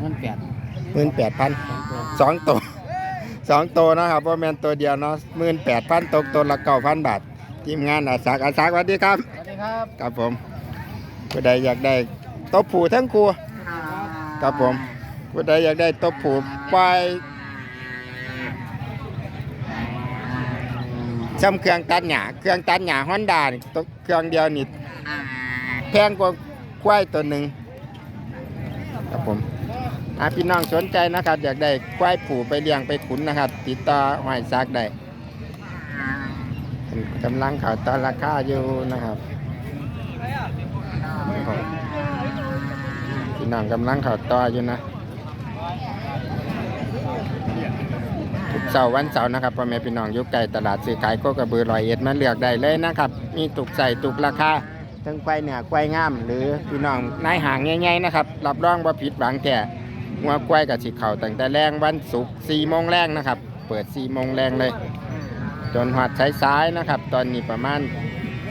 เงินแปดหมื่นแปดพันสองตัวสองตัวสองตัวนะครับเพราะแมนตัวเดียวเนาะหมื่นแปดพันตกตัวละเก้าพันบาท ทีมงานอาสาอาสาสวัสดีครับสวัสดีครับครับผมผู้ใดอยากได้ตบผูทั้งครัวครับผมผู้ใดอยากได้ตบผูควายซ้ำเครื่องตัดหญ้าเครื่องตัดหญ้าฮอนด้านี่ตกเครื่องเดียวนี่แพงกว่าควายตัวหนึ่ง ครับผมอะพี่น้องสนใจนะครับ อยากได้ควายผูไปเลี้ยงไปขุนนะครับ ติดต่อหอยซักได้กำลังข่าต่อราคาอยู่นะครับพี่น้องกำลังข่าต่ออยู่นะทุกเสาร์วันเสาร์นะครับพ่อแม่พี่น้องยุคไก่ตลาดซื้อขายโคกระบือลอยเอ็ดมาเลือกได้เลยนะครับ มีตุกใส่ตุกราคา ทั้งไกวเหนือไกวงาม หรือพี่น้องนายหางง่ายๆนะครับ รับรองว่าผิดหวังแก่หัวไกวกับสิเข่าตั้งแต่แรงวันศุกร์สี่โมงแรงนะครับ เปิดสี่โมงแรงเลย จนหัดสายๆนะครับ ตอนนี้ประมาณ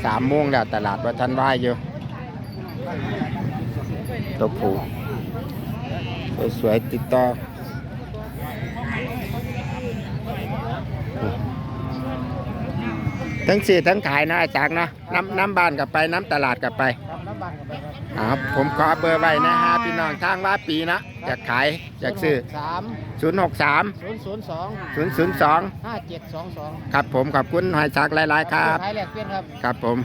สามโมงแล้วตลาดวัทันวายอยู่ตัวผูสวยๆติดต่อ ทั้งซื้อทั้งขายนะอาจารย์นะน้ำน้ำบ้านกลับไปน้ำตลาดกลับไปครับน้ำบังกันไปครับครับผมขอเบอร์ไว้นะฮะพี่น้องทางว่าปีนะอยากขายอยากซื้อ สาม063 ศูนย์ศูนย์สอง002 ห้าเจ็ดสองสองครับผมขอบคุณหอยชักหลาย ๆ ครับขายแลกเปลี่ยนครับ ครับผม